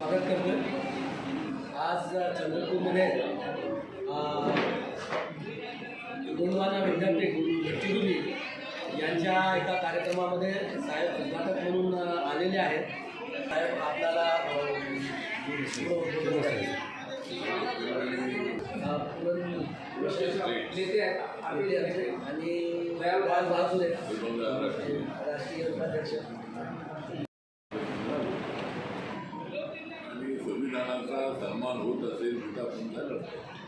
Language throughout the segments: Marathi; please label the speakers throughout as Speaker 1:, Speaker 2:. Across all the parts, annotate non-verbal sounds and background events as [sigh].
Speaker 1: स्वागत करतो आज चंद्रपूरमध्ये अ, गोंडवाना विद्यापीठ गडचिरोली यांच्या एका कार्यक्रमामध्ये साहेब उद्घाटक म्हणून आलेले आहेत. साहेब आपल्याला नेते आहेत आणि राष्ट्रीय उपाध्यक्ष
Speaker 2: आणि संविधानाचा सन्मान होत असेल तिथं आपण काय लढतो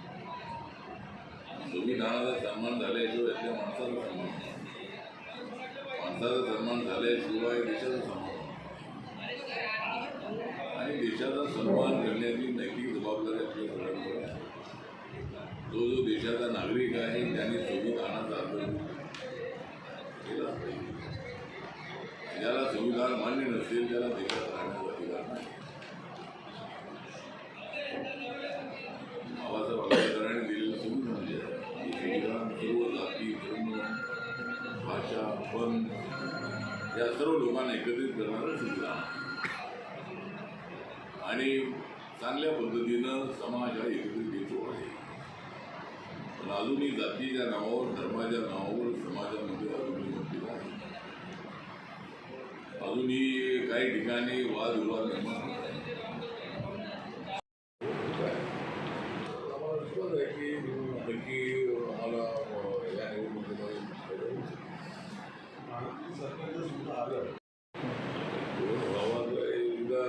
Speaker 2: तुम्ही संविधानाचा सन्मान झाल्याशिवाय त्या माणसाचा सन्मान माणसाचा सन्मान झाल्याशिवाय देशाचा सन्मान आणि देशाचा सन्मान करण्याची नैतिक जबाबदारी आपल्या सगळ्यांवर आहे जो जो देशाचा नागरिक आहे सर्व जाती धर्म भाषा पण या सर्व लोकांना एकत्रित करणारं संविधान आणि चांगल्या पद्धतीनं समाज हा एकत्रित येतो आहे पण अजूनही जातीच्या नावावर धर्माच्या नावावर समाजामध्ये अजूनही मतभेद आहे अजूनही काही ठिकाणी वादविवाद निर्माण होत आहे आम्हाला विश्वास आहे की नक्की आम्हाला अ, या निवडणुकीमध्ये फायदा होईल. दोन गावात एकदा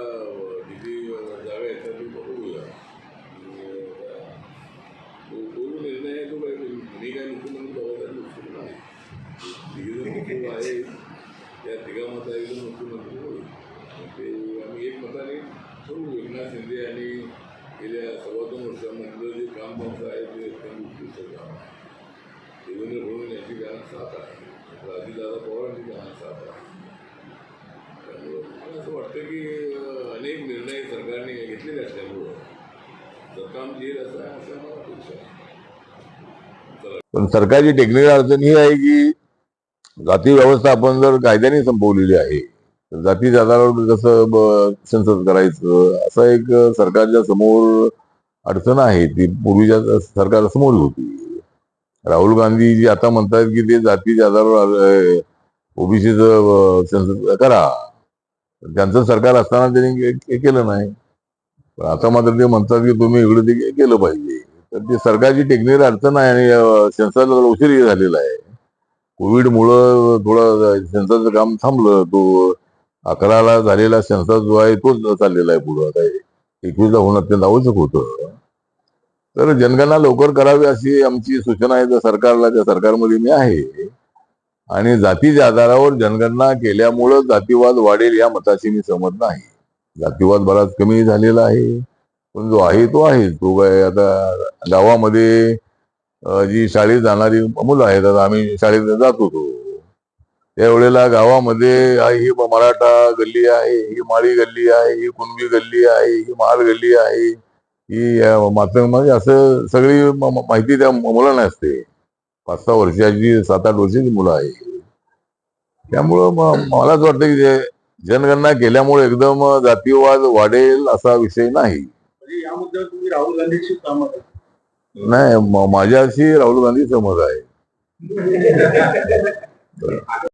Speaker 2: किती जागा येतात ते बघूया आणि, अ, तो तो जो निर्णय आहे तो काही मी काय मुख्यमंत्री जबाबदारी मुख्यमंत्री नाही तिघजण मुख्य आहे. त्या तिघामध्ये एकदम मुख्यमंत्री होईल ते आम्ही एक मताने ठरवू एकनाथ शिंदे आणि गेल्या सव्वा दोन वर्षामधलं जे काम त्यांचं आहे ते अत्यंत उत्कृष्ट काम आहे. देवेंद्र फडणवीस यांची गाणं साथ आहे. राजीदादा पवारांची गाणं साथ आहे. त्यामुळं मला असं वाटतं की अनेक निर्णय सरकारने घेतलेले असल्यामुळं सरकार येईल असं आहे असं मला अपेक्षा आहे.
Speaker 3: पण सरकारची टेक्निकल अडचण ही आहे की जाती व्यवस्था आपण जर कायद्याने संपवलेली आहे तर जाती आधारावर कसं सेन्सस करायचं? असं एक सरकारच्या समोर अडचण आहे ती पूर्वीच्या सरकार समोर होती. राहुल गांधी जी आता म्हणतात की ते जातीच्या आधारावर ओबीसीच सेन्सस करा. त्यांचं सरकार असताना त्यांनी केलं नाही. पण आता मात्र ते म्हणतात की तुम्ही इकडे ते केलं पाहिजे. तर ते सरकारची टेक्निकल अडचण आहे आणि सेन्सरला उशीर झालेला आहे. कोविडमुळं थोडं सेन्सरचं काम थांबलं. तो अकराला झालेला सेन्सर जो आहे तोच चाललेला आहे पुढं. आता एकवीसला होणं अत्यंत आवश्यक होतं. तर जनगणना लवकर करावी अशी आमची सूचना आहे. त्या सरकारला त्या सरकारमध्ये मी आहे आणि जातीच्या आधारावर जनगणना केल्यामुळं जातीवाद वाढेल या मताशी मी सहमत नाही. जातीवाद बराच कमी झालेला आहे. पण जो आहे तो आहे. तो काय आता गावामध्ये जी शाळेत जाणारी मुलं आहेत आता आम्ही शाळेत जात होतो. त्यावेळेला गावामध्ये ही मराठा गल्ली आहे ही माळी गल्ली आहे ही कुणबी गल्ली आहे ही महाल गल्ली आहे ही मातंग म्हणजे असं सगळी माहिती त्या मुलांना असते. पाच सहा वर्षाची सात आठ वर्षाची मुलं आहे. त्यामुळं मलाच वाटतं की जनगणना केल्यामुळे एकदम जातीयवाद वाढेल असा विषय नाही.
Speaker 1: म्हणजे या मुद्द्यावर तुम्ही राहुल गांधींशी सहमत
Speaker 3: नाही माझ्याशी राहुल गांधी समज आहे. [laughs]